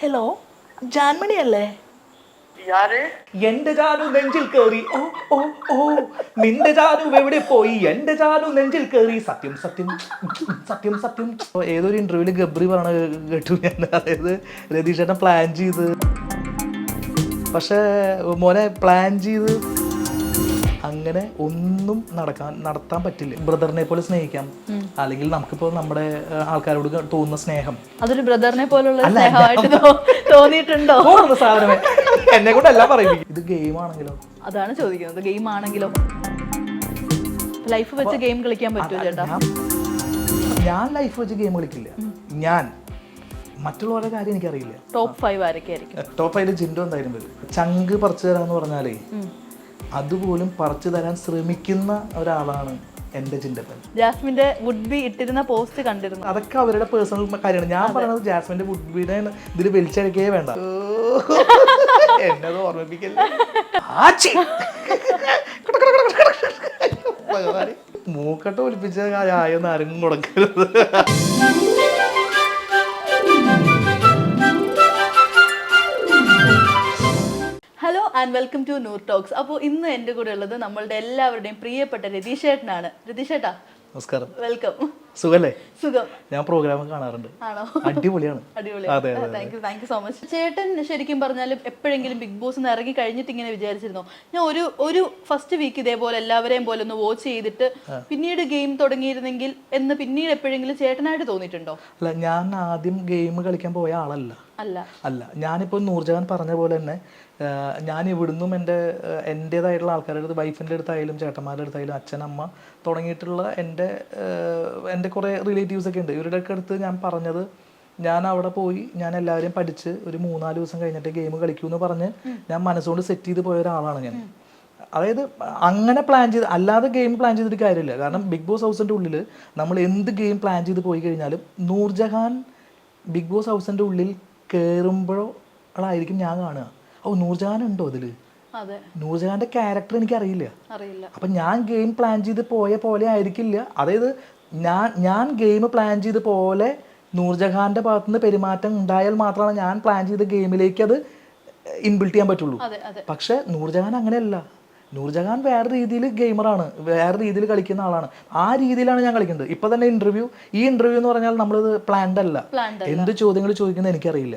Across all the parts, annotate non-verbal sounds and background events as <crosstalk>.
Hello Janmani അല്ലേ എന്റെ ജാനു നെഞ്ചിൽ കേറി. ഓ ഓ ഓ. നിന്റെ ജാനു എവിടെ പോയി? എന്റെ ജാനു നെഞ്ചിൽ കേറി. സത്യം സത്യം സത്യം സത്യം. ഏതൊരു ഇന്റർവ്യൂൽ ഗബ്രി പറഞ്ഞ കേട്ടു ഞാൻ. അതായത് രതീഷ് ചേട്ടൻ പ്ലാൻ ചെയ്ത്. പക്ഷേ മോനെ പ്ലാൻ ചെയ്ത് അങ്ങനെ ഒന്നും നടക്കാൻ നടത്താൻ പറ്റില്ല. ബ്രദറിനെ പോലെ സ്നേഹിക്കാം. അല്ലെങ്കിൽ നമുക്കിപ്പോൾ നമ്മുടെ ആൾക്കാരോട് തോന്നുന്ന സ്നേഹം. അതൊരു ബ്രദറിനെ പോലുള്ള തോന്നിയിട്ടുണ്ടോ? സാധനമേ. എന്നെ കൊണ്ട് എല്ലാം പറയും ഇത് ഗെയിം ആണെങ്കിലോ? അതാണ് ചോദിക്കുന്നത്. ഗെയിം ആണെങ്കിലോ? ലൈഫ് വെച്ച് ഗെയിം കളിക്കാൻ പറ്റുമോ ചേട്ടാ. ഞാൻ- ഞാൻ ലൈഫ് വെച്ച് ഗെയിം കളിക്കില്ല. ഞാൻ മറ്റുള്ളവരുടെ കാര്യം എനിക്കറിയില്ല. ടോപ്പ് ഫൈവ് ആരൊക്കെ ആയിരിക്കും? ടോപ്പ് ഫൈവിൽ ജിൻഡോ എന്തായാലും വരും. ചങ്ക് പറിച്ചു തരാന്ന് പറഞ്ഞാലേ അതുപോലും പറിച്ചു തരാൻ ശ്രമിക്കുന്ന ഒരാളാണ് എന്റെ ചിന്തപ്പൻ. ജാസ്മിന്റെ വുഡ് ബി ഇട്ടിരുന്ന പോസ്റ്റ് കണ്ടിരുന്നു. അതൊക്കെ അവരുടെ പേഴ്സണൽ കാര്യമാണ്. ഞാൻ പറയുന്നത് ജാസ്മിന്റെ വുഡ്ബിനെ ഇതിൽ വലിച്ചടിക്കേ വേണ്ട. എന്നത് ഓർമ്മിപ്പിക്കല്ലേ. മൂക്കട്ട് ഒലിപ്പിച്ച ആയൊന്നും ആരും കൊടുക്കരുത്. And welcome to Noor talks അപ്പോൾ ഇന്ന് എന്റെ കൂടെ ഉള്ളത് നമ്മളുടെ എല്ലാവരുടെയും പ്രിയപ്പെട്ട രതീഷ് രതീഷേട്ടാ നമസ്കാരം. വെൽക്കം സുഖല്ലേ? സുഖം. ഞാൻ പ്രോഗ്രാം കാണാറുണ്ട്. ആണോ? അടിപൊളിയാണ്. അടിപൊളി അതെ, thank you thank you so much ചേട്ടൻ ശരിക്കും പറഞ്ഞാൽ എപ്പോഴെങ്കിലും ബിഗ് ബോസ് നിന്ന് ഇറങ്ങി കഴിഞ്ഞിട്ട് ഇങ്ങനെ വിചാരിച്ചിരുന്നോ? ഞാൻ ഒരു ഒരു ഫസ്റ്റ് വീക്ക് ഇതേപോലെ എല്ലാവരെയും പോലെ ഒന്ന് വാച്ച് ചെയ്തിട്ട് പിന്നീട് ഗെയിം തുടങ്ങിയിരുന്നെങ്കിൽ എന്ന് പിന്നീട് എപ്പോഴെങ്കിലും ചേട്ടനായിട്ട് തോന്നിയിട്ടുണ്ടോ? അല്ല ഞാൻ ആദ്യം ഗെയിം കളിക്കാൻ പോയ ആളല്ല. അല്ല. അല്ല ഞാനിപ്പോൾ നൂർജഹാൻ പറഞ്ഞ പോലെ തന്നെ ഞാൻ ഇവിടുന്നും എന്റെ എന്റേതായിട്ടുള്ള ആൾക്കാരുടെ അടുത്ത് വൈഫിന്റെ അടുത്തായാലും ചേട്ടന്മാരുടെ അടുത്തായാലും അച്ഛൻ അമ്മ തുടങ്ങിയിട്ടുള്ള എന്റെ എന്റെ കുറേ റിലേറ്റീവ്സൊക്കെ ഉണ്ട്. ഇവരുടെ ഒക്കെ അടുത്ത് ഞാൻ പറഞ്ഞത് ഞാൻ അവിടെ പോയി ഞാൻ എല്ലാവരെയും പഠിച്ച് ഒരു മൂന്നാൽ ദിവസം കഴിഞ്ഞിട്ട് ഗെയിം കളിക്കൂ എന്ന് പറഞ്ഞ് ഞാൻ മനസ്സുകൊണ്ട് സെറ്റ് ചെയ്ത് പോയ ഒരാളാണ് ഞാൻ. അതായത് അങ്ങനെ പ്ലാൻ ചെയ്ത് അല്ലാതെ ഗെയിം പ്ലാൻ ചെയ്തിട്ട് കാര്യമില്ല. കാരണം ബിഗ് ബോസ് ഹൗസിന്റെ ഉള്ളിൽ നമ്മൾ എന്ത് ഗെയിം പ്ലാൻ ചെയ്ത് പോയി കഴിഞ്ഞാലും നൂർജഹാൻ ബിഗ് ബോസ് ഹൗസിന്റെ ഉള്ളിൽ കയറുമ്പോഴോ ആയിരിക്കും ഞാൻ കാണുക. ഓ നൂർജഹാൻ ഉണ്ടോ അതിൽ? അതെ. നൂർജഹാന്റെ ക്യാരക്ടർ എനിക്ക് അറിയില്ല. അപ്പൊ ഞാൻ ഗെയിം പ്ലാൻ ചെയ്ത് പോയ പോലെ ആയിരിക്കില്ല. അതായത് ഞാൻ ഞാൻ ഗെയിം പ്ലാൻ ചെയ്ത് പോലെ നൂർജഹാന്റെ ഭാഗത്തുനിന്ന് പെരുമാറ്റം ഉണ്ടായാൽ മാത്രമാണ് ഞാൻ പ്ലാൻ ചെയ്ത ഗെയിമിലേക്ക് അത് ഇൻബിൽട്ട് ചെയ്യാൻ പറ്റുള്ളൂ. പക്ഷെ നൂർജഹാൻ അങ്ങനെയല്ല. നൂർജഹാൻ വേറെ രീതിയിൽ ഗെയിമറാണ് വേറെ രീതിയിൽ കളിക്കുന്ന ആളാണ്. ആ രീതിയിലാണ് ഞാൻ കളിക്കുന്നത്. ഇപ്പൊ തന്നെ ഇന്റർവ്യൂ ഈ ഇന്റർവ്യൂ എന്ന് പറഞ്ഞാൽ നമ്മൾ പ്ലാൻഡ് അല്ല. എന്ത് ചോദ്യങ്ങൾ ചോദിക്കുന്നത് എനിക്കറിയില്ല.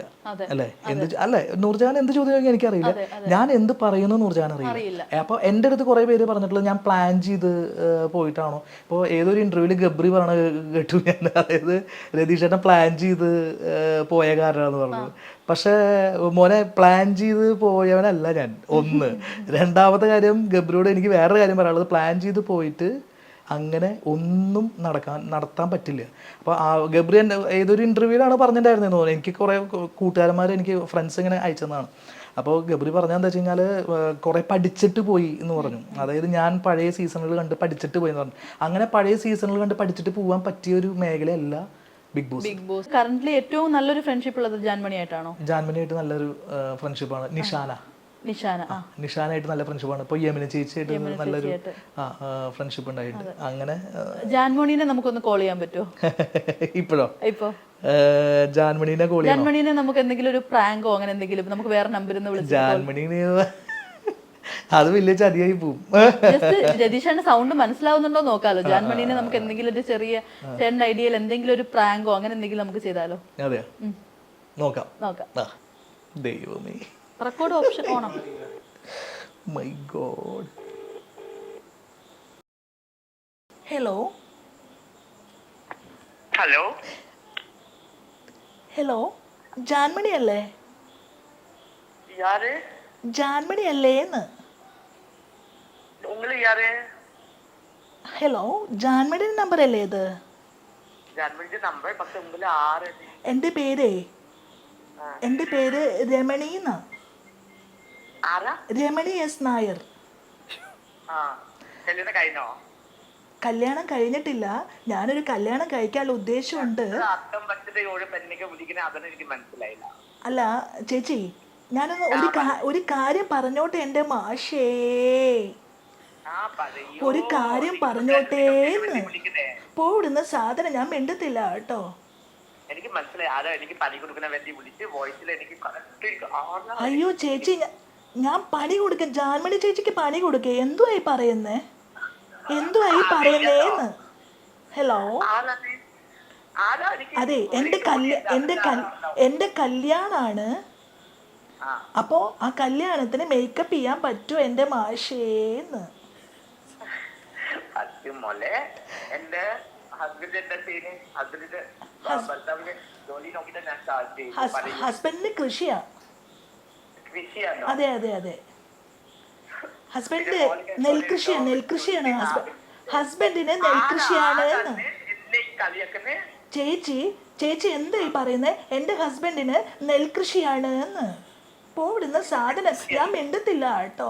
അല്ലെ? എന്ത് അല്ലെ? നൂർജഹാൻ എന്ത് ചോദ്യം ചോദിക്കാൻ എനിക്കറിയില്ല. ഞാൻ എന്ത് പറയുന്നു നൂർജഹാൻ അറിയില്ല. അപ്പൊ എന്റെ അടുത്ത് കുറെ പേര് പറഞ്ഞിട്ടുള്ളത് ഞാൻ പ്ലാൻ ചെയ്ത് പോയിട്ടാണോ. ഇപ്പോൾ ഏതൊരു ഇന്റർവ്യൂവിൽ ഗബ്രി പറഞ്ഞ കേട്ടു ഞാൻ. അതായത് രതീഷ് ചേട്ടൻ പ്ലാൻ ചെയ്ത് പോയ കാരണമാണെന്ന് പറഞ്ഞു പക്ഷേ മോനെ പ്ലാൻ ചെയ്ത് പോയവനല്ല ഞാൻ ഒന്ന്. <laughs> രണ്ടാമത്തെ കാര്യം ഗബ്രിയോട് എനിക്ക് വേറൊരു കാര്യം പറയാനുള്ളത്. പ്ലാൻ ചെയ്ത് പോയിട്ട് അങ്ങനെ ഒന്നും നടക്കാൻ നടത്താൻ പറ്റില്ല. അപ്പോൾ ആ ഗബ്രി എന്റെ ഏതൊരു ഇന്റർവ്യൂവിലാണ് പറഞ്ഞിട്ടുണ്ടായിരുന്നത് തോന്നുന്നു. എനിക്ക് കുറേ കൂട്ടുകാരന്മാർ എനിക്ക് ഫ്രണ്ട്സ് ഇങ്ങനെ അയച്ചതാണ്. അപ്പോൾ ഗബ്രി പറഞ്ഞാൽ എന്താ വെച്ച് കഴിഞ്ഞാൽ കുറേ പഠിച്ചിട്ട് പോയി എന്ന് പറഞ്ഞു. അതായത് ഞാൻ പഴയ സീസണുകൾ കണ്ട് പഠിച്ചിട്ട് പോയി എന്ന് പറഞ്ഞു. അങ്ങനെ പഴയ സീസണുകൾ കണ്ട് പഠിച്ചിട്ട് പോകാൻ പറ്റിയ ഒരു മേഖലയല്ല Bigg Boss Bigg Boss currently ഏറ്റവും നല്ലൊരു ഫ്രണ്ട്ഷിപ്പ് ഉള്ളത് ജാൻമണി ആയിട്ടാണോ? ജാൻമനിയായിട്ട് നല്ലൊരു ഫ്രണ്ട്ഷിപ്പാണ് നിഷാന. നിഷാന നിഷാനായിട്ട് നല്ല ഫ്രണ്ട്ഷിപ്പാണ് ഇപ്പോൾ യമിന ചേച്ചിയായിട്ട് നല്ലൊരു ഫ്രണ്ട്ഷിപ്പ് ഉണ്ടായിട്ട്. അങ്ങനെ ജാൻമണിനെ നമുക്കൊന്ന് കോൾ ചെയ്യാൻ പറ്റുമോ <laughs> ഇപ്പോഴോ? ഇപ്പൊ. ജാൻമണീനെ കോളി ജാൻമണിനെ നമുക്ക് എന്തെങ്കിലും ഒരു പ്രാങ്കോ അങ്ങനെ എന്തെങ്കിലും നമുക്ക് വേറെ നമ്പറിൽ നിന്ന് വിളിച്ച് ജാൻമണീനെ അത് വലിയ ചതിയായി പോവും. രതീഷാണ് സൗണ്ട് മനസ്സിലാവുന്നുണ്ടോ നോക്കാലോ. ജാൻമണീനെ നമുക്ക് എന്തെങ്കിലും ഒരു ചെറിയ ചേട്ടൻ ഐഡിയയിൽ എന്തെങ്കിലും ഒരു പ്രാങ്കോ അങ്ങനെ എന്തെങ്കിലും നമുക്ക് ചെയ്താലോ? അതെയോ? നോക്കാം. നോക്കാം. ദൈവമേ. Record option Onam. My god hello hello hello Janmani അല്ലേ ജാൻമണി അല്ലേന്ന് ഹലോ ജാൻമണിയുടെ നമ്പർ അല്ലേ ഇത്? എന്റെ പേരേ? എന്റെ പേര് രമണി രമണി എസ് നായർ. ആ. കല്യാണം കഴിഞ്ഞോ? കല്യാണം കഴിഞ്ഞിട്ടില്ല. ഞാനൊരു കല്യാണം കഴിക്കാനുള്ള ഉദ്ദേശമുണ്ട്. അല്ല ചേച്ചി ഞാനൊന്ന് ഒരു ഒരു കാര്യം പറഞ്ഞോട്ടെ എന്റെ മാഷേ. ഒരു കാര്യം വിളിക്കണേ പോടുന്ന സാധനം ഞാൻ മിണ്ടത്തില്ല കേട്ടോ. എനിക്ക് മനസ്സിലായി. ആരാ എനിക്ക് പണി കൊടുക്കുന്ന വേണ്ടി വിളിച്ച് വോയിസിൽ എനിക്ക് അയ്യോ ചേച്ചി ഞാൻ പണി കൊടുക്ക ജാൻമണി ചേച്ചിക്ക് പണി കൊടുക്കേ? എന്തുവായി പറയുന്നേ? എന്തുവായി പറയുന്നേന്ന് ഹലോ? അതെ എന്റെ കല്യ എന്റെ കൽ എന്റെ കല്യാണാണ്. അപ്പോൾ അപ്പോ ആ കല്യാണത്തിന് മേക്കപ്പ് ചെയ്യാൻ പറ്റുമോ എന്റെ മാഷേന്ന് അത് മോലെ എന്റെ ഹസ്ബൻഡിന്റെ പേര് ഹസ്ബൻഡിന്റെ ഭർത്താവിന്റെ ജോലി നോക്കിട്ട് ഞാൻ സ്റ്റാർട്ട് ചെയ്തു. ഹസ് ഹസ്ബൻഡിന് കൃഷിയാ? കൃഷിയാണോ? അതെ അതെ അതെ. ഹസ്ബൻഡ് നെൽകൃഷിയാണ് നെൽകൃഷിയാണ് ഹസ്ബൻഡ് ഹസ്ബൻഡിന് നെൽകൃഷിയാണ് ചേച്ചി ചേച്ചി എന്തായി പറയുന്നത് എന്റെ ഹസ്ബൻഡിന് നെൽകൃഷിയാണ് എന്ന്. പോടുന്ന സാധനം ഞാൻ മിണ്ടത്തില്ല കേട്ടോ.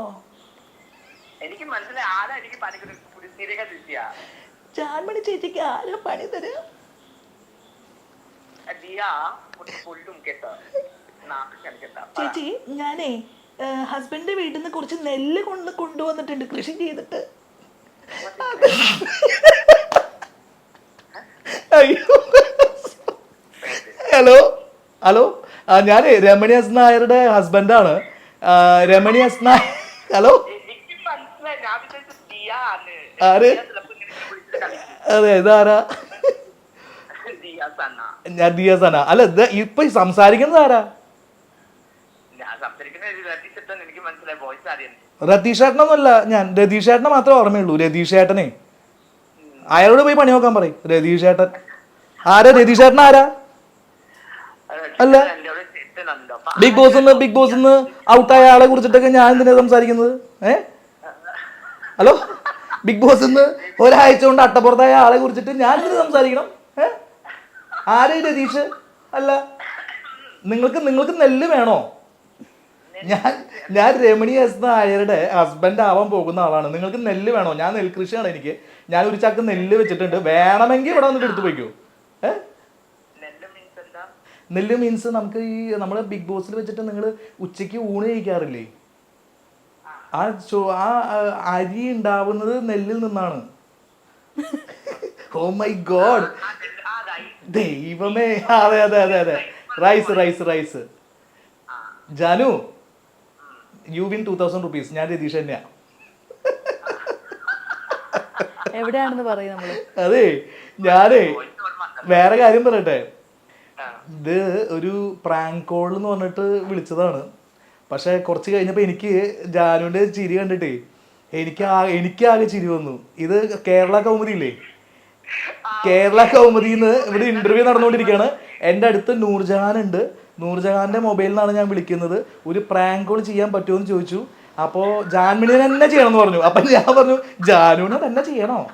എനിക്ക് മനസ്സിലായി. ആരാ എനിക്ക് ദൃശ്യ ജാൻമണി ചേച്ചിക്ക് ആരോ പണി തരും? ചേച്ചി ഞാനേ ഹസ്ബൻഡിന്റെ വീട്ടിൽ നിന്ന് കുറച്ച് നെല്ല് കൊണ്ട് കൊണ്ടുവന്നിട്ടുണ്ട് കൃഷി ചെയ്തിട്ട്. അയ്യോ. Hello hello. ഞാൻ രമണി എസ് നായരുടെ ഹസ്ബൻഡാണ് രമണി എസ് നായർ ഹലോ? ആര്? അതെ ഇതാരാ? ഞാൻ ദിയസന. അല്ല ഇത് ഇപ്പൊ സംസാരിക്കുന്നത് ആരാ? രതീഷേട്ടനൊന്നുമല്ല ഞാൻ രതീഷേട്ടനെ മാത്രമേ ഓർമ്മയുള്ളൂ രതീഷേട്ടനെ അയാളോട് പോയി പണി നോക്കാൻ പറയും രതീഷേട്ടൻ ആരാ രതീഷേട്ടൻ ആരാ? അല്ല. ബിഗ് ബോസ് നിന്ന് ബിഗ് ബോസ് നിന്ന് ഔട്ടായ ആളെ കുറിച്ചിട്ടൊക്കെ ഞാൻ എന്തിനാ സംസാരിക്കുന്നത്? ഏ? ഹലോ? ബിഗ് ബോസ് നിന്ന് ഒരാഴ്ച കൊണ്ട് അട്ടപ്പുറത്തായ ആളെ കുറിച്ചിട്ട് ഞാൻ എന്തിനു സംസാരിക്കണം. ഏഹ് ആരെ രതീഷ്? അല്ല. നിങ്ങൾക്ക് നിങ്ങൾക്ക് നെല്ല് വേണോ? ഞാൻ ഞാൻ രമണി എസ് നായരുടെ ഹസ്ബൻഡ് ആവാൻ പോകുന്ന ആളാണ്. നിങ്ങൾക്ക് നെല്ല് വേണോ? ഞാൻ നെൽകൃഷിയാണ് എനിക്ക്. ഞാൻ ഒരു ചാക്ക് നെല്ല് വെച്ചിട്ടുണ്ട്. വേണമെങ്കിൽ ഇവിടെ വന്നിട്ട് എടുത്തു പോയിക്കോ ഏഹ് നെല്ല് മീൻസ് എന്താ? നെല്ല് മീൻസ് നമുക്ക് ഈ നമ്മുടെ ബിഗ് ബോസിൽ വെച്ചിട്ട് നിങ്ങൾ ഉച്ചയ്ക്ക് ഊണ് കഴിക്കാറില്ലേ? ആ ചോ ആ അരി ഉണ്ടാവുന്നത് നെല്ലിൽ നിന്നാണ്. ഓ മൈ ഗോഡ് ദൈവമേ. അതെ അതെ അതെ അതെ. Rise rise rise Janu you win two thousand rupees ഞാൻ രതീഷ് തന്നെയാ. എവിടെയാണെന്ന് പറയും നമ്മൾ. അതെ ഞാനേ വേറെ കാര്യം പറയട്ടെ. ഇത് ഒരു പ്രാങ്ക് കോൾ എന്ന് പറഞ്ഞിട്ട് വിളിച്ചതാണ്. പക്ഷെ കുറച്ച് കഴിഞ്ഞപ്പോൾ എനിക്ക് ജാനുവിന്റെ ചിരി കണ്ടിട്ടേ എനിക്ക് എനിക്ക് ആകെ ചിരി വന്നു. ഇത് കേരള കൗമുദി ഇല്ലേ? കേരള കൗമുദിന്ന് ഇവിടെ ഇന്റർവ്യൂ നടന്നുകൊണ്ടിരിക്കുകയാണ്. എന്റെ അടുത്ത് നൂർജഹാൻ ഉണ്ട്. നൂർജഹാന്റെ മൊബൈലിൽ നിന്നാണ് ഞാൻ വിളിക്കുന്നത്. ഒരു പ്രാങ്ക് കോൾ ചെയ്യാൻ പറ്റുമോ എന്ന് ചോദിച്ചു. അപ്പോൾ ജാൻമിനെ തന്നെ ചെയ്യണമെന്ന് പറഞ്ഞു. അപ്പം ഞാൻ പറഞ്ഞു ജാനുവിനെ തന്നെ ചെയ്യണോ?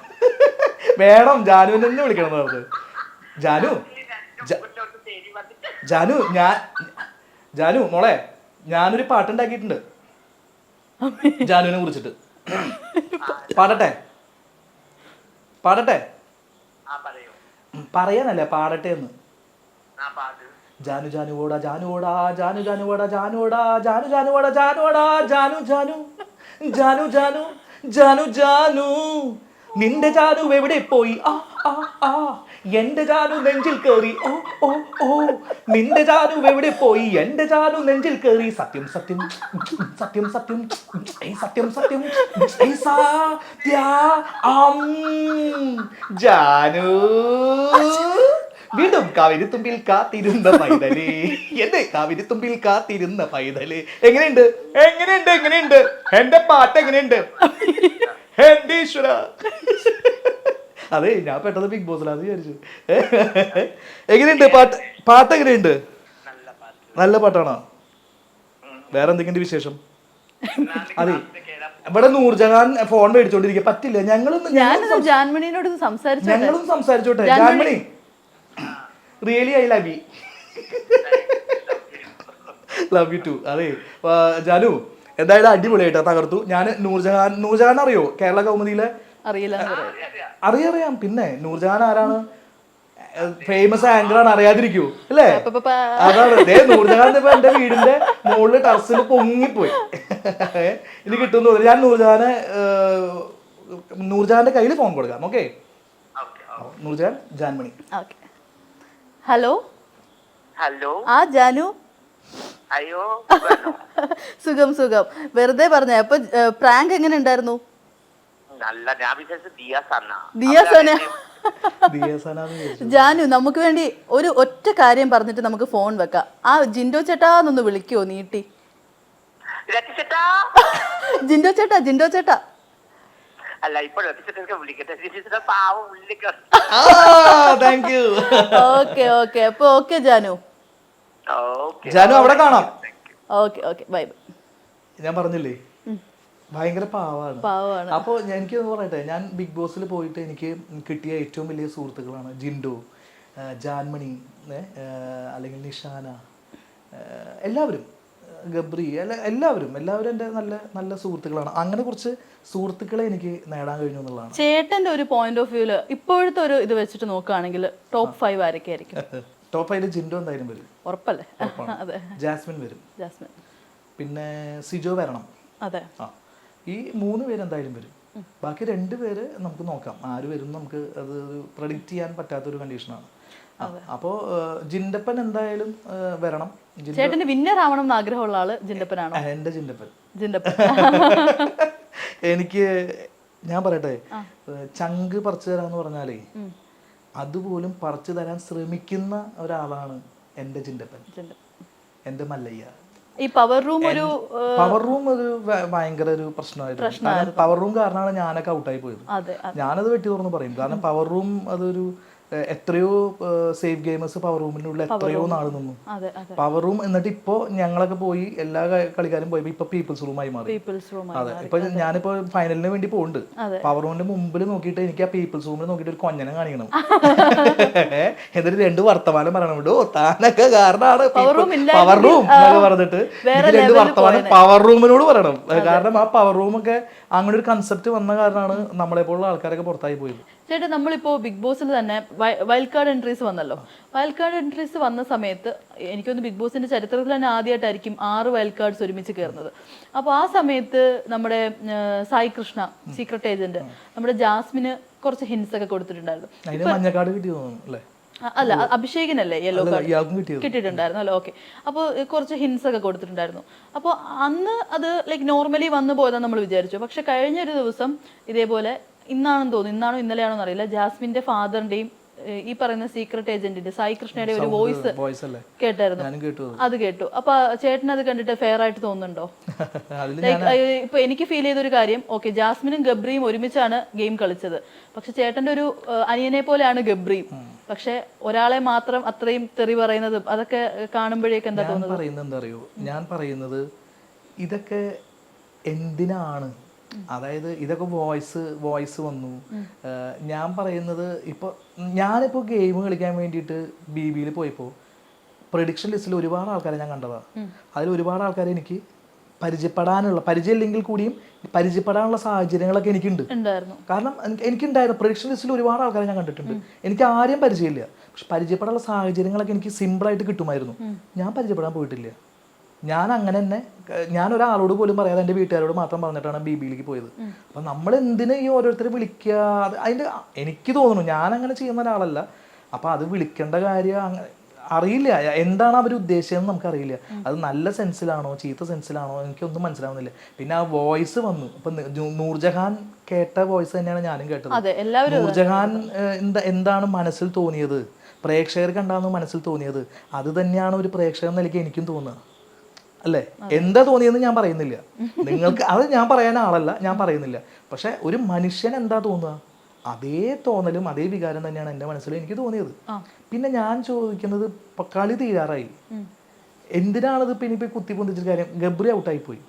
വേണം ജാനുവിനെ തന്നെ വിളിക്കണം എന്ന് പറഞ്ഞു. ജാനു ജാനു ഞാൻ ജാനു മോളെ ഞാനൊരു പാട്ടുണ്ടാക്കിയിട്ടുണ്ട്. ജാനുവിനെ കുറിച്ചിട്ട്. പാടട്ടെ? പാടട്ടെ? പറയാനല്ലേ പാടട്ടെ എന്ന് പറയാനല്ല പാടട്ടെ എന്ന്. ആ പാട്. ജാനു ജാനു ഓടാ ജാനു ഓടാ ജാനു ജാനു ഓടാ ജാനു ഓടാ ജാനു ജാനു ജാനു ജാനു ജാനു ജാനു. നിന്റെ ജാനു എവിടെ പോയി? ആ ആ ആ. എന്റെ ജാനു നെഞ്ചിൽ കേറി. ഓ ഓ ഓ. നിന്റെ ജാനു എവിടെ പോയി? എന്റെ ജാനു നെഞ്ചിൽ കേറി. സത്യം സത്യം. സത്യം സത്യം. സത്യം സത്യം. ജാനു. വീണ്ടും കാവിരിത്തുമ്പിൽ കാത്തിരുന്ന പൈതലേ. എന്റെ കാവിരിത്തുമ്പിൽ കാത്തിരുന്ന പൈതലേ. എങ്ങനെയുണ്ട്? എങ്ങനെയുണ്ട് എങ്ങനെയുണ്ട്? എന്റെ പാട്ട് എങ്ങനെയുണ്ട്? എന്റെ ഈശ്വര. അതെ ഞാൻ പെട്ടെന്ന് ബിഗ് ബോസിലാന്ന് വിചാരിച്ചു. എങ്ങനെയുണ്ട്? പാട്ട് പാട്ട് എങ്ങനെയുണ്ട്? നല്ല നല്ല പാട്ടാണോ? വേറെ എന്തെങ്കിലും വിശേഷം? അതെ. ഇവിടെ നൂർജഹാൻ ഫോൺ മേടിച്ചോണ്ടിരിക്കുക പറ്റില്ല സംസാരിച്ചോട്ടെ. ഞങ്ങളും സംസാരിച്ചോട്ടെ. Janmani. Really I love you. Love you too. അതെ. ജാനു എന്തായാലും അടിപൊളിയായിട്ടാ തകർത്തു. ഞാൻ നൂർജഹാൻ നൂർജഹാൻ അറിയോ? കേരള കൗമുദിയിലെ അറിയില്ല അറിയാം പിന്നെ നൂർജഹാൻ ആരാണ്? ഫേമസ് ആങ്കർ ആണ് അറിയാതിരിക്കൂ അല്ലേ? അതാണ്. ദേ നൂർജഹാൻ ഇപ്പൊ എന്റെ വീടിന്റെ മുകളിൽ ടെറസിൽ പൊങ്ങിപ്പോയി. ഇനി കിട്ടുന്നു ഞാൻ നൂർജഹാനെ നൂർജഹാന്റെ കയ്യിൽ ഫോൺ കൊടുക്കാം okay okay. Noorjahan Janmani. Okay. Hello? Hello? ആ ജാനു? അയ്യോ? <laughs> സുഖം. സുഖം വെറുതെ പറഞ്ഞ അപ്പൊ പ്രാങ്ക് എങ്ങനെ ഉണ്ടായിരുന്നു? നല്ല ഞാൻ വിശേഷം <laughs> ജാനു നമുക്ക് വേണ്ടി ഒരു ഒറ്റ കാര്യം പറഞ്ഞിട്ട് നമുക്ക് ഫോൺ വെക്കാം. ആ ജിൻഡോ ചേട്ടാന്നൊന്ന് വിളിക്കുവോ നീട്ടി. <laughs> ജിൻഡോ ചേട്ടാ ജിൻഡോ ചേട്ടാ. അല്ല ഇപ്പൊ രക്ഷിച്ചേട്ടൊക്കെ വിളിക്കട്ടെ. രക്ഷിച്ചേട്ടാ പാവം ഉള്ളിക്ക. Thank you <laughs> okay okay. അപ്പൊ ഓക്കെ ജാനു. ഓക്കെ. ജാനു അവിടെ കാണാം. Okay okay bye bye. ഞാൻ പറഞ്ഞില്ലേ? ഭയങ്കര പാവാണ്. പാവാണ്. അപ്പോൾ എനിക്ക് പറയട്ടെ ഞാൻ ബിഗ് ബോസിൽ പോയിട്ട് എനിക്ക് കിട്ടിയ ഏറ്റവും വലിയ സുഹൃത്തുക്കളാണ് ജിൻഡു ജാൻമണി അല്ലെങ്കിൽ നിഷാന എല്ലാവരും ഗബ്രി എല്ലാ എല്ലാവരും എല്ലാവരും എന്റെ നല്ല നല്ല സുഹൃത്തുക്കളാണ്. അങ്ങനെ കുറച്ച് സുഹൃത്തുക്കളെ എനിക്ക് നേടാൻ കഴിഞ്ഞു എന്നുള്ളതാണ്. ചേട്ടന്റെ ഒരു പോയിന്റ് ഓഫ് വ്യൂൽ ഇപ്പോഴത്തെ ഒരു ഇത് വെച്ചിട്ട് നോക്കുകയാണെങ്കിൽ ടോപ്പ് ഫൈവ് ആരൊക്കെ ആയിരിക്കും ടോപ്പ് <laughs> ഫൈവിൽ ജിൻഡോ എന്തായാലും വരും. ഉറപ്പല്ലേ? <laughs> ജാസ്മിൻ വരും. ജാസ്മിൻ. പിന്നെ സിജോ വരണം. അതെ. ആ. ഈ മൂന്ന് പേര് എന്തായാലും വരും. ബാക്കി രണ്ട് പേര് നമുക്ക് നോക്കാം. ആര് വരും നമുക്ക് അത് ഒരു പ്രഡിക്റ്റ് ചെയ്യാൻ പറ്റാത്തൊരു കണ്ടീഷനാണ് അപ്പോ ജിൻഡപ്പൻ എന്തായാലും വരണം. ചേട്ടന് വിന്നർ ആവണം എന്ന് ആഗ്രഹമുള്ള ആൾ ജിൻഡപ്പനാണോ? എന്റെ ജിൻഡപ്പൻ. ജിൻഡപ്പൻ. <laughs> എനിക്ക് ഞാൻ പറയട്ടെ ചങ്ക് പറിച്ചു തരാന്ന് പറഞ്ഞാലേ അതുപോലും പറിച്ചു തരാൻ ശ്രമിക്കുന്ന ഒരാളാണ് എന്റെ ജിൻഡപ്പൻ. എന്റെ എന്റെ മല്ലയ്യ. ഈ പവർ റൂം ഒരു പവർ റൂം ഒരു ഭയങ്കര ഒരു പ്രശ്നമായിരുന്നു. പവർ റൂം കാരണമാണ് ഞാനൊക്കെ ഔട്ടായി പോയത്. ഞാനത് വെട്ടി തുറന്ന് പറയും. കാരണം പവർ റൂം അതൊരു എത്രയോ സേഫ് ഗെയിമേഴ്സ് പവർ റൂമിനുള്ളിൽ എത്രയോ നാൾ നിന്നു. പവർ റൂം എന്നിട്ട് ഇപ്പോ ഞങ്ങളൊക്കെ പോയി എല്ലാ കളിക്കാരും പോയി ഇപ്പൊ പീപ്പിൾസ് റൂമായി മാറി. അതെ ഇപ്പൊ ഞാനിപ്പോ ഫൈനലിന് വേണ്ടി പോകുന്നുണ്ട്. പവർ റൂമിന്റെ മുമ്പിൽ നോക്കിയിട്ട് എനിക്ക് ആ പീപ്പിൾസ് റൂമിൽ നോക്കിയിട്ട് ഒരു കൊഞ്ഞനെ കാണിക്കണം. <laughs> എന്നിട്ട് രണ്ട് വർത്തമാനം പറയണം. വിടോ താനൊക്കെ കാരണമാണ് പവർ റൂം എന്നൊക്കെ പറഞ്ഞിട്ട് രണ്ട് വർത്തമാനം പവർ റൂമിനോട് പറയണം. കാരണം ആ പവർ റൂമൊക്കെ അങ്ങനെ ഒരു കൺസെപ്റ്റ് വന്ന കാരണമാണ് നമ്മളെ പോലുള്ള ആൾക്കാരൊക്കെ പുറത്തായി പോയത്. ചേട്ടാ നമ്മളിപ്പോ ബിഗ് ബോസിൽ തന്നെ വൈൽഡ് കാർഡ് എൻട്രീസ് വന്നല്ലോ. വൈൽഡ് കാർഡ് എൻട്രീസ് വന്ന സമയത്ത് എനിക്കൊന്ന് ബിഗ് ബോസിന്റെ ചരിത്രത്തിൽ തന്നെ ആദ്യമായിട്ടായിരിക്കും ആറ് വൈൽഡ് കാർഡ്സ് ഒരുമിച്ച് കയറുന്നത് അപ്പോൾ ആ സമയത്ത് നമ്മുടെ സായി കൃഷ്ണ സീക്രട്ട് ഏജന്റ് നമ്മുടെ ജാസ്മിന് കുറച്ച് ഹിൻസ് ഒക്കെ കൊടുത്തിട്ടുണ്ടായിരുന്നു. അല്ലേ? അഭിഷേകിനല്ലേ യെല്ലോ കാർഡ് കിട്ടിയിട്ടുണ്ടായിരുന്നു അല്ലോ? ഓക്കെ അപ്പോൾ കുറച്ച് ഹിൻസ് ഒക്കെ കൊടുത്തിട്ടുണ്ടായിരുന്നു. അപ്പോൾ അന്ന് അത് ലൈക് നോർമലി വന്നു പോയതാന്ന് നമ്മൾ വിചാരിച്ചു. പക്ഷെ കഴിഞ്ഞ ഒരു ദിവസം ഇതേപോലെ ഇന്നാണെന്ന് തോന്നുന്നു. ഇന്നാണോ ഇന്നലെയാണോ എന്നറിയില്ല ജാസ്മിന്റെ ഫാദറിന്റെയും ഈ പറയുന്ന സീക്രട്ട് ഏജന്റിന്റെ സായി കൃഷ്ണയുടെ ഒരു വോയിസ് കേട്ടായിരുന്നു. അത്. കേട്ടു. അപ്പൊ ചേട്ടൻ അത് കണ്ടിട്ട് ഫെയർ ആയിട്ട് തോന്നുന്നുണ്ടോ? <laughs> ഇപ്പൊ എനിക്ക് ഫീൽ ചെയ്തൊരു കാര്യം ഓക്കെ ജാസ്മിനും ഗബ്രിയും ഒരുമിച്ചാണ് ഗെയിം കളിച്ചത്. പക്ഷെ ചേട്ടന്റെ ഒരു അനിയനെ പോലെയാണ് ഗബ്രിയും. പക്ഷെ ഒരാളെ മാത്രം അത്രയും തെറി പറയുന്നതും അതൊക്കെ കാണുമ്പോഴേക്ക് എന്താ തോന്നുന്നത്? പറയുന്നത് എന്താ അറിയോ? ഞാൻ പറയുന്നത് ഇതൊക്കെ എന്തിനാണ് അതായത് ഇതൊക്കെ വോയിസ് വോയിസ് വന്നു. ഞാൻ പറയുന്നത് ഇപ്പോൾ ഞാനിപ്പോൾ ഗെയിം കളിക്കാൻ വേണ്ടിയിട്ട് ബി ബിയിൽ പോയപ്പോൾ പ്രൊഡിക്ഷൻ ലിസ്റ്റിൽ ഒരുപാട് ആൾക്കാരെ ഞാൻ കണ്ടതാണ് അതിൽ ഒരുപാട് ആൾക്കാരെ എനിക്ക് പരിചയപ്പെടാനുള്ള പരിചയമില്ലെങ്കിൽ കൂടിയും പരിചയപ്പെടാനുള്ള സാഹചര്യങ്ങളൊക്കെ എനിക്കുണ്ട്. കാരണം എനിക്ക് എനിക്കുണ്ടായിരുന്നു പ്രൊഡിക്ഷൻ ലിസ്റ്റിൽ ഒരുപാട് ആൾക്കാരെ ഞാൻ കണ്ടിട്ടുണ്ട്. എനിക്ക് ആരെയും പരിചയമില്ല. പക്ഷെ പരിചയപ്പെടാനുള്ള സാഹചര്യങ്ങളൊക്കെ എനിക്ക് സിമ്പിളായിട്ട് കിട്ടുമായിരുന്നു. ഞാൻ പരിചയപ്പെടാൻ പോയിട്ടില്ല. ഞാൻ അങ്ങനെ തന്നെ ഞാൻ ഒരാളോട് പോലും പറയാതെ എന്റെ വീട്ടുകാരോട് മാത്രം പറഞ്ഞിട്ടാണ് ബി ബിയിലേക്ക് പോയത് അപ്പം നമ്മൾ എന്തിനെ ഈ ഓരോരുത്തരെ വിളിക്കുക അത് അതിന്റെ എനിക്ക് തോന്നുന്നു ഞാൻ അങ്ങനെ ചെയ്യുന്ന ഒരാളല്ല. അപ്പം അത് വിളിക്കേണ്ട കാര്യം അറിയില്ല. എന്താണ് അവർ ഉദ്ദേശിച്ചതെന്ന് നമുക്കറിയില്ല. അത് നല്ല സെൻസിലാണോ ചീത്ത സെൻസിലാണോ എനിക്കൊന്നും മനസ്സിലാവുന്നില്ല. പിന്നെ ആ വോയിസ് വന്നു. ഇപ്പൊ നൂർജഹാൻ കേട്ട വോയിസ് തന്നെയാണ് ഞാനും കേട്ടത്. നൂർജഹാൻ എന്താ എന്താണ് മനസ്സിൽ തോന്നിയത്? പ്രേക്ഷകർ കണ്ടാന്ന് മനസ്സിൽ തോന്നിയത്. അത് തന്നെയാണ് ഒരു പ്രേക്ഷകർ നിലയ്ക്ക് എനിക്കും തോന്നുക. അല്ലേ? എന്താ തോന്നിയെന്ന് ഞാൻ പറയുന്നില്ല. നിങ്ങൾക്ക് അത് ഞാൻ പറയാൻ ആളല്ല ഞാൻ പറയുന്നില്ല. പക്ഷെ ഒരു മനുഷ്യൻ എന്താ തോന്നുക? അതേ തോന്നലും അതേ വികാരം തന്നെയാണ് എന്റെ മനസ്സിൽ എനിക്ക് തോന്നിയത്. പിന്നെ ഞാൻ ചോദിക്കുന്നത് ഇപ്പൊ കളി തീരാറായി. എന്തിനാണത് ഇപ്പൊ ഇനിയിപ്പോ കുത്തി പൊന്തിച്ചിട്ട് കാര്യം? ഗബ്രി ഔട്ടായി പോയി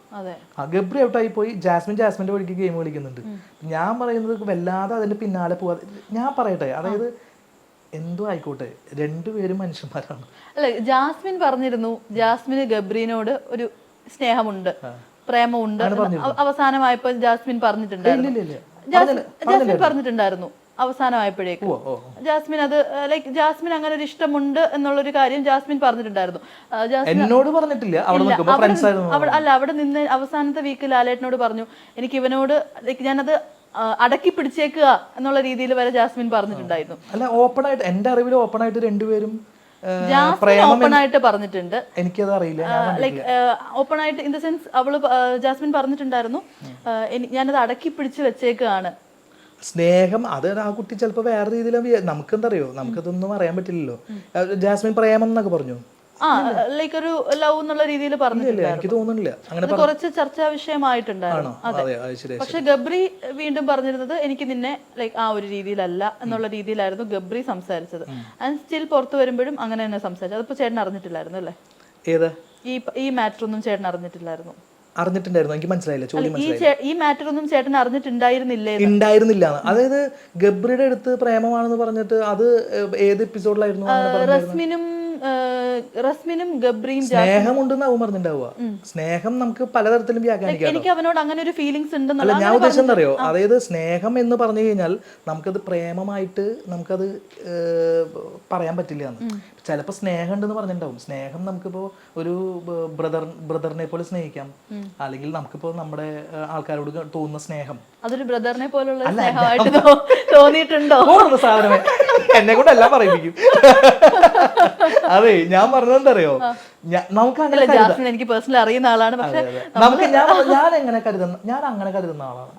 ആ ഗബ്രി ഔട്ടായി പോയി ജാസ്മിൻ ജാസ്മിന്റെ വഴിക്ക് ഗെയിം കളിക്കുന്നുണ്ട്. ഞാൻ പറയുന്നത് വല്ലാതെ അതിന്റെ പിന്നാലെ പോവാതെ ഞാൻ പറയട്ടെ. അതായത് എന്തോ ആയിക്കോട്ടെ രണ്ടുപേരും മനുഷ്യന്മാരാണ്. അല്ല ജാസ്മിൻ പറഞ്ഞിരുന്നു ജാസ്മിന് ഗബ്രീനോട് ഒരു സ്നേഹമുണ്ട് പ്രേമമുണ്ട് അവസാനമായപ്പോൾ അവ- അവസാനമായപ്പോ ജാസ്മിൻ പറഞ്ഞിട്ടുണ്ടായിരുന്നു. ജാസ്മിൻ പറഞ്ഞിട്ടുണ്ടായിരുന്നു അവസാനമായപ്പോഴേക്ക്. ജാസ്മിൻ അത് ലൈക്ക് ജാസ്മിൻ അങ്ങനെ ഒരു ഇഷ്ടമുണ്ട് എന്നുള്ളൊരു കാര്യം ജാസ്മിൻ പറഞ്ഞിട്ടുണ്ടായിരുന്നു. എന്നോട് പറഞ്ഞിട്ടില്ല അവിടെ അല്ല അവിടെ നിന്ന് അവസാനത്തെ വീക്ക് ലാലേട്ടനോട് പറഞ്ഞു എനിക്ക് ഇവനോട് ലൈക്ക് ഞാനത് അടക്കി പിടിച്ചേക്കുക എന്നുള്ള രീതിയിൽ വരെ ജാസ്മിൻ പറഞ്ഞിട്ടുണ്ടായിരുന്നു. അല്ല ഓപ്പൺ ആയിട്ട് എന്റെ അറിവിൽ ഓപ്പൺ ആയിട്ട് രണ്ടുപേരും ഓപ്പൺ ആയിട്ട് പറഞ്ഞിട്ടുണ്ട്. എനിക്കത് അറിയില്ല ലൈക്ക് ഓപ്പൺ ആയിട്ട് ഇൻ ദ സെൻസ് അവൾ ജാസ്മിൻ പറഞ്ഞിട്ടുണ്ടായിരുന്നു. ഞാനത് അടക്കി പിടിച്ച് വെച്ചേക്കാണ്. സ്നേഹം അത് ആ കുട്ടി ചിലപ്പോൾ വേറെ രീതിയിലും നമുക്കെന്താ അറിയോ? നമുക്കതൊന്നും അറിയാൻ പറ്റില്ലല്ലോ. ജാസ്മിൻ പ്രേമം എന്നൊക്കെ പറഞ്ഞു. ആ ലൈക്ക് ഒരു ലവ് എന്നുള്ള രീതിയിൽ എനിക്ക് തോന്നുന്നില്ല. അങ്ങനെ കുറച്ച് ചർച്ചാ വിഷയമായിട്ടുണ്ടായിരുന്നു. അതെ. പക്ഷെ ഗബ്രി വീണ്ടും പറഞ്ഞിരുന്നത് എനിക്ക് നിന്നെ ലൈക്ക് ആ ഒരു രീതിയിലല്ല എന്നുള്ള രീതിയിലായിരുന്നു ഗബ്രി സംസാരിച്ചത്. ആൻഡ് സ്റ്റിൽ പുറത്തു വരുമ്പോഴും അങ്ങനെ തന്നെ സംസാരിച്ചത് അതിപ്പോ ചേട്ടൻ അറിഞ്ഞിട്ടില്ലായിരുന്നു അല്ലേ? ഏത്? ഈ ഈ മാറ്റർ ഒന്നും ചേട്ടൻ അറിഞ്ഞിട്ടില്ലായിരുന്നു. അറിഞ്ഞിട്ടുണ്ടായിരുന്നു. എനിക്ക് മനസ്സിലായില്ല ചോദ്യം ഈ ഈ മാറ്റർ ഒന്നും ചേട്ടൻ അറിഞ്ഞിട്ടുണ്ടായിരുന്നില്ലേ ഉണ്ടായിരുന്നില്ല അതായത് ഗബ്രിയുടെ അടുത്ത് പ്രേമമാണെന്ന് പറഞ്ഞിട്ട് അത് ഏത് എപ്പിസോഡിലായിരുന്നു? റസ്മിനും റസ്മിനും ഗബ്രിയും സ്നേഹം സ്നേഹമുണ്ടെന്ന് അവൻ പറഞ്ഞിട്ടുണ്ടാവുക. സ്നേഹം നമുക്ക് പലതരത്തിലും വ്യാഖ്യാനിക്കാം എനിക്ക് അവനോട് അങ്ങനെ ഒരു ഫീലിങ്സ് അല്ല ഞാൻ ഉദ്ദേശം എന്തറിയോ അതായത് സ്നേഹം എന്ന് പറഞ്ഞു കഴിഞ്ഞാൽ നമുക്കത് പ്രേമമായിട്ട് നമുക്കത് പറയാൻ പറ്റില്ല എന്ന്. ചിലപ്പോൾ സ്നേഹം ഉണ്ടെന്ന് പറഞ്ഞിട്ടുണ്ടാവും. സ്നേഹം നമുക്കിപ്പോൾ ഒരു ബ്രദർ ബ്രദറിനെ പോലെ സ്നേഹിക്കാം. അല്ലെങ്കിൽ നമുക്കിപ്പോൾ നമ്മുടെ ആൾക്കാരോട് തോന്നുന്ന സ്നേഹം. അതൊരു ബ്രദറിനെ പോലുള്ള സ്നേഹമായിട്ട് തോന്നിയിട്ടുണ്ടോ? സാധനമേ എന്നെ കൊണ്ട് എല്ലാം പറയിപ്പിക്കും. <laughs> അതെ ഞാൻ പറഞ്ഞതെന്തറിയോ നമുക്ക് അങ്ങനെ എനിക്ക് പേഴ്സണലി അറിയുന്ന ആളാണ് പക്ഷെ നമുക്ക് ഞാൻ <laughs> ഞാൻ എങ്ങനെ കരുതുന്ന ഞാൻ അങ്ങനെ കരുതുന്ന ആളാണ്.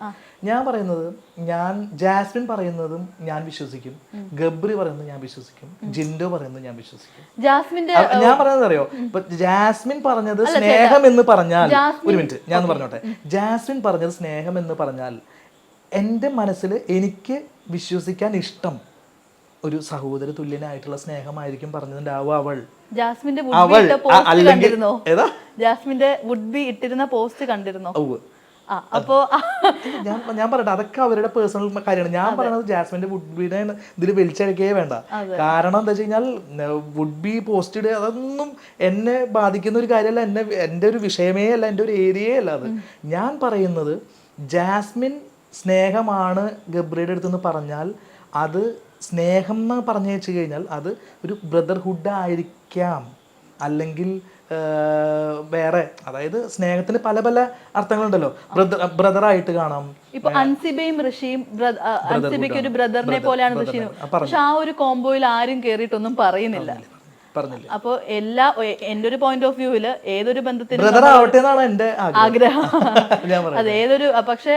ഞാൻ പറയുന്നത് ഞാൻ ജാസ്മിൻ പറയുന്നതും ഞാൻ വിശ്വസിക്കും. ഗബ്രി പറയുന്നത് ഞാൻ വിശ്വസിക്കും. ജിൻഡോ പറയുന്നത് ഞാൻ വിശ്വസിക്കും. ജാസ്മിന്റെ ഞാൻ പറയുന്നത് അറിയോ? ഇപ്പൊ ജാസ്മിൻ പറഞ്ഞത് സ്നേഹം എന്ന് പറഞ്ഞാൽ ഒരു മിനിറ്റ് ഞാൻ പറഞ്ഞോട്ടെ. ജാസ്മിൻ പറഞ്ഞത് സ്നേഹം എന്ന് പറഞ്ഞാൽ എന്റെ മനസ്സിൽ എനിക്ക് വിശ്വസിക്കാൻ ഇഷ്ടം ഒരു സഹോദര തുല്യനായിട്ടുള്ള സ്നേഹമായിരിക്കും പറഞ്ഞതിന്റെ അവൾ. ജാസ്മിന്റെ വുഡ് അവൾ പോസ്റ്റ് അല്ലെങ്കിൽ കണ്ടിരുന്നോ? ഏതാ? ജാസ്മിന്റെ വുഡ് ബി ഇട്ടിരുന്ന പോസ്റ്റ് കണ്ടിരുന്നോ? അപ്പോ ഞാൻ ഞാൻ പറയട്ടെ അതൊക്കെ അവരുടെ പേഴ്സണൽ കാര്യമാണ്. ഞാൻ പറയുന്നത് ജാസ്മിന്റെ വുഡ്ബിനെ ഇതിൽ വലിച്ചഴക്കേ വേണ്ട. കാരണം എന്താ വെച്ച് കഴിഞ്ഞാൽ വുഡ്ബി പോസ്റ്റ് ഇടുക അതൊന്നും എന്നെ ബാധിക്കുന്ന ഒരു കാര്യമല്ല എന്നെ എന്റെ ഒരു വിഷയമേ അല്ല എന്റെ ഒരു ഏരിയയേ അല്ല അത്. ഞാൻ പറയുന്നത് ജാസ്മിൻ സ്നേഹമാണ് ഗബ്രിയുടെ അടുത്തെന്ന് പറഞ്ഞാൽ അത് സ്നേഹം എന്ന് പറഞ്ഞു വെച്ച് കഴിഞ്ഞാൽ അത് ഒരു ബ്രദർഹുഡ് ആയിരിക്കാം. അല്ലെങ്കിൽ വേറെ അതായത് സ്നേഹത്തിന് പല പല അർത്ഥങ്ങളുണ്ടല്ലോ. ബ്രദർ ബ്രദറായിട്ട് കാണാം. ഇപ്പൊ അൻസിബയും ഋഷിയും അൻസിബയ്ക്ക് ഒരു ബ്രദറിനെ പോലെയാണ് ഋഷി പക്ഷെ ആ ഒരു കോംബോയിൽ ആരും കേറിയിട്ടൊന്നും പറയുന്നില്ല. പറഞ്ഞില്ല? അപ്പോ എല്ലാ എന്റെ എന്റെ ഒരു പോയിന്റ് ഓഫ് വ്യൂവിൽ ഏതൊരു ബന്ധത്തിനും ബ്രദർ ആവട്ടെ എന്നാണ് എന്റെ ആഗ്രഹം. <laughs> അത് ഏതൊരു പക്ഷെ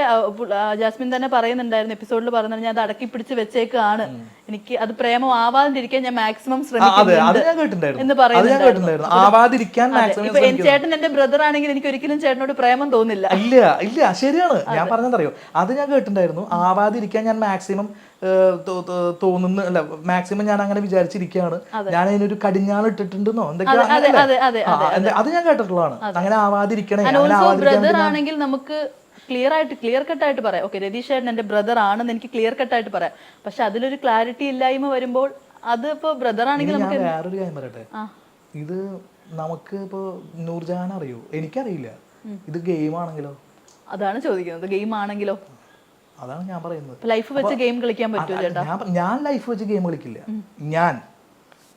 ജാസ്മിൻ തന്നെ പറയുന്നുണ്ടായിരുന്നു എപ്പിസോഡിൽ പറയുന്നത് ഞാൻ അത് അടക്കി പിടിച്ച് വെച്ചേക്കാണ്. എനിക്ക് അത് പ്രേമം ആവാതിരിക്കാൻ ഞാൻ മാക്സിമം ശ്രമിക്കുന്നുണ്ട് എന്ന് ചേട്ടൻ എന്റെ ബ്രദർ ആണെങ്കിൽ എനിക്ക് ഒരിക്കലും ചേട്ടനോട് പ്രേമം തോന്നില്ല. ഇല്ല ഇല്ല ശരിയാണ്. ഞാൻ പറഞ്ഞതറിയോ അത് ഞാൻ കേട്ടിട്ടുണ്ടായിരുന്നു. ആവാതിരിക്കാൻ ഞാൻ മാക്സിമം തോന്നുന്നു അല്ല മാക്സിമം ഞാൻ അങ്ങനെ വിചാരിച്ചിരിക്കുകയാണ് ഞാൻ അതിനൊരു കടിഞ്ഞാൾ ഇട്ടിട്ടുണ്ടെന്നോ എന്തൊക്കെയോ അതെ, ഞാൻ കേട്ടിട്ടുള്ളതാണ്. അങ്ങനെ ആവാതിരിക്കണേ ബ്രദർ ആണെങ്കിൽ നമുക്ക് ക്ലിയർ ആയിട്ട് ക്ലിയർ കട്ട് ആയിട്ട് പറയാം. ഓക്കെ രതീഷ് ചേട്ടൻ എന്റെ ബ്രദർ ആണെന്ന് എനിക്ക് ക്ലിയർ കട്ട് ആയിട്ട് പറയാം. പക്ഷെ അതിലൊരു ക്ലാരിറ്റി ഇല്ലായ്മ വരുമ്പോൾ അത് ഇപ്പൊ ബ്രദർ ആണെങ്കിൽ നമുക്ക് ഞാൻ വേറൊരു കാര്യം പറയട്ടെ? ഇത് നമുക്ക് ഇപ്പോ നൂർജഹാൻ അറിയോ? എനിക്കറിയില്ല. ഇത് ഗെയിം ആണെങ്കിലോ? അതാണ് ചോദിക്കുന്നത്. ഗെയിം ആണെങ്കിലോ? അതാണ് ഞാൻ പറയുന്നത്. ലൈഫ് വെച്ച് ഗെയിം കളിക്കാൻ പറ്റുമോ ചേട്ടാ? ഞാൻ ഞാൻ ലൈഫ് വെച്ച് ഗെയിം കളിക്കില്ല. ഞാൻ.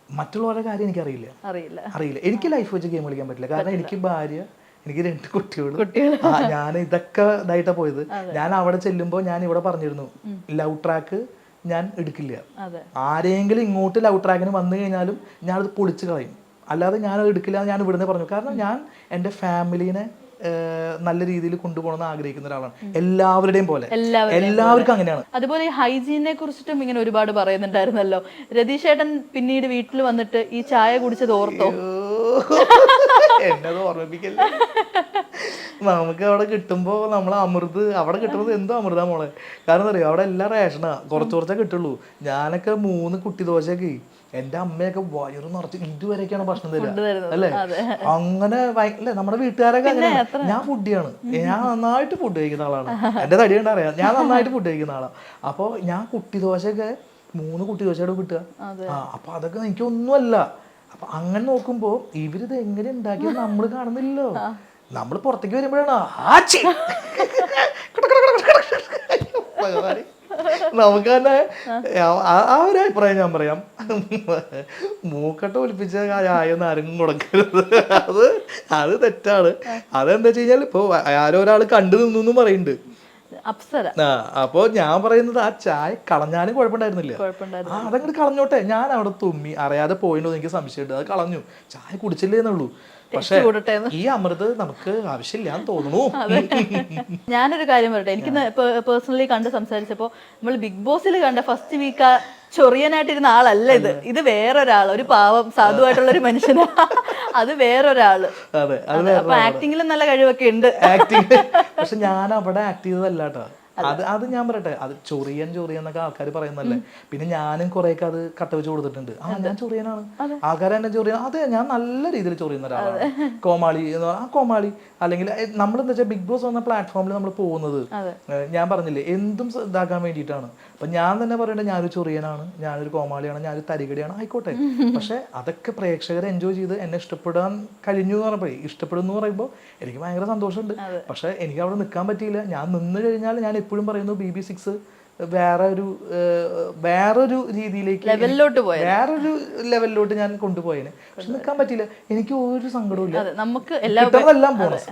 മറ്റുള്ളവരുടെ കാര്യം എനിക്കറിയില്ല. അറിയില്ല. അറിയില്ല. എനിക്ക് ലൈഫ് വെച്ച് ഗെയിം കളിക്കാൻ പറ്റില്ല. കാരണം എനിക്ക് ഭാര്യ എനിക്ക് രണ്ട് കുട്ടികളും. ആ ഞാൻ ഇതൊക്കെ ഇതായിട്ടാ പോയത്. ഞാൻ അവിടെ ചെല്ലുമ്പോൾ ഞാൻ ഇവിടെ പറഞ്ഞിരുന്നു ലവ് ട്രാക്ക് ഞാൻ എടുക്കില്ല. ആരെങ്കിലും ഇങ്ങോട്ട് ലവ് ട്രാക്കിന് വന്നു കഴിഞ്ഞാലും ഞാനത് പൊളിച്ച് കളയും. അല്ലാതെ ഞാനത് എടുക്കില്ല ഞാൻ ഇവിടുന്ന് പറഞ്ഞു. കാരണം ഞാൻ എന്റെ ഫാമിലീനെ നല്ല രീതിയിൽ കൊണ്ടുപോകണമെന്ന് ആഗ്രഹിക്കുന്ന ഒരാളാണ്. എല്ലാവരുടെയും പോലെ. എല്ലാവർക്കും അങ്ങനെയാണ്. അതുപോലെ ഈ ഹൈജീനെ കുറിച്ചിട്ടും ഇങ്ങനെ ഒരുപാട് പറയുന്നുണ്ടായിരുന്നല്ലോ. രതീഷേട്ടൻ പിന്നീട് വീട്ടിൽ വന്നിട്ട് ഈ ചായ കുടിച്ചത് ഓർത്തോ? എന്നത് ഓർമ്മിപ്പിക്കല്ല? നമുക്ക് അവിടെ കിട്ടുമ്പോ നമ്മൾ അമൃത് അവിടെ കിട്ടുന്നത് എന്തോ അമൃത മോളെ. കാരണം അറിയോ? അവിടെ എല്ലാം റേഷനാ. കുറച്ച് കുറച്ചേ കിട്ടുള്ളൂ. ഞാനൊക്കെ മൂന്ന് കുട്ടി ദോശയൊക്കെ എന്റെ അമ്മയൊക്കെ വയറ് നിറച്ച് ഇതുവരെയൊക്കെയാണ് ഭക്ഷണം തരിക തരുന്നത്. അല്ലേ അങ്ങനെ അല്ലെ നമ്മുടെ വീട്ടുകാരൊക്കെ ഞാൻ ഫുഡിയാണ് ഞാൻ നന്നായിട്ട് ഫുഡ് കഴിക്കുന്ന ആളാണ് എന്റെ തടി കണ്ടറിയാം ഞാൻ നന്നായിട്ട് ഫുഡ് കഴിക്കുന്ന ആളാണ് അപ്പോൾ ഞാൻ കുട്ടി ദോശയൊക്കെ മൂന്ന് കുട്ടി ദോശയോട് കിട്ടുക ആ അപ്പൊ അതൊക്കെ എനിക്കൊന്നുമല്ല അപ്പൊ അങ്ങനെ നോക്കുമ്പോ ഇവരിത് എങ്ങനെ ഉണ്ടാക്കിയത് നമ്മൾ കാണുന്നില്ലല്ലോ നമ്മൾ പുറത്തേക്ക് വരുമ്പോഴാണ് ആച്ചി ഭഗവാനെ. നമുക്ക് തന്നെ ആ- ഒരു അഭിപ്രായം ഞാൻ പറയാം. മൂക്കട്ട ഒലിപ്പിച്ച കാര്യം ആരും കൊടുക്കരുത്. അത് അത് തെറ്റാണ്. അതെന്താ വെച്ച് കഴിഞ്ഞാൽ ഇപ്പൊ ആരോ ഒരാൾ കണ്ടു നിന്നു എന്ന് പറയുന്നുണ്ട്. അപ്സര. അപ്പോ ഞാൻ പറയുന്നത് ആ ചായ കളഞ്ഞാലും കുഴപ്പമുണ്ടായിരുന്നില്ല. കുഴപ്പമുണ്ടായിരുന്നു ആ അതങ്ങോട്ട് കളഞ്ഞോട്ടെ. ഞാൻ അവിടെ തുമ്മി അറിയാതെ പോയിട്ടോ എനിക്ക് സംശയമുണ്ട്. അത് കളഞ്ഞു. ചായ കുടിച്ചില്ലേ എന്നുള്ളൂ പക്ഷെ ഈ അമൃത് നമുക്ക് ആവശ്യമില്ല എന്ന് തോന്നുന്നു ഞാനൊരു കാര്യം പറയട്ടെ. എനിക്ക് പേഴ്സണലി കണ്ട് സംസാരിച്ചപ്പോ നമ്മൾ ബിഗ് ബോസിൽ കണ്ട ഫസ്റ്റ് വീക്ക് ചൊറിയനായിട്ടിരുന്ന ആളല്ല ഇത്. ഇത് വേറൊരാൾ ഒരു പാവം സാധുവായിട്ടുള്ള ഒരു മനുഷ്യനാ. അത് വേറൊരാൾ. അപ്പൊ ആക്ടിങ്ങിലും നല്ല കഴിവൊക്കെ ഉണ്ട്. ആക്ടിങ് പക്ഷെ ഞാൻ അവിടെ ആക്ട് ചെയ്തതല്ല കേട്ടോ അത്. അത് ഞാൻ പറയട്ടെ അത് ചൊറിയൻ ചൊറിയൻ എന്നൊക്കെ ആൾക്കാർ പറയുന്നല്ലേ പിന്നെ ഞാനും കുറെയൊക്കെ അത് കട്ട വെച്ച് കൊടുത്തിട്ടുണ്ട്. ആ ഞാൻ ചൊറിയനാണ്. ആൾക്കാർ എന്നെ ചൊറിയ അതെ ഞാൻ നല്ല രീതിയിൽ ചൊറിയുന്ന ഒരാളാണ്. കോമാളി എന്ന് പറഞ്ഞാൽ ആ കോമാളി. അല്ലെങ്കിൽ നമ്മൾ എന്താ വെച്ചാൽ ബിഗ് ബോസ് എന്ന പ്ലാറ്റ്ഫോമിൽ നമ്മൾ പോകുന്നത്. ഞാൻ പറഞ്ഞില്ലേ എന്തും ഇതാക്കാൻ വേണ്ടിയിട്ടാണ്. അപ്പൊ ഞാൻ തന്നെ പറയട്ടെ ഞാനൊരു ചൊറിയനാണ് ഞാനൊരു കോമാളിയാണ് ഞാനൊരു തരികടിയാണ് ആയിക്കോട്ടെ. <laughs> പക്ഷെ അതൊക്കെ പ്രേക്ഷകരെ എൻജോയ് ചെയ്ത് എന്നെ ഇഷ്ടപ്പെടാൻ കഴിഞ്ഞു എന്ന് പറയുമ്പോൾ ഇഷ്ടപ്പെടുന്നു പറയുമ്പോൾ എനിക്ക് ഭയങ്കര സന്തോഷമുണ്ട്. പക്ഷെ എനിക്ക് അവിടെ നിൽക്കാൻ പറ്റിയില്ല. ഞാൻ നിന്ന് കഴിഞ്ഞാൽ ഞാൻ എപ്പോഴും പറയുന്നു ബി ബി സിക്സ് വേറെ ഒരു വേറൊരു രീതിയിലേക്ക് ലെവലിലോട്ട് പോയ വേറൊരു ലെവലിലോട്ട് ഞാൻ കൊണ്ടുപോയേനെ. പക്ഷെ നിൽക്കാൻ പറ്റിയില്ല. എനിക്ക് ഒരു സങ്കടവും ഇല്ല നമുക്ക് എല്ലാം ബോണസ്.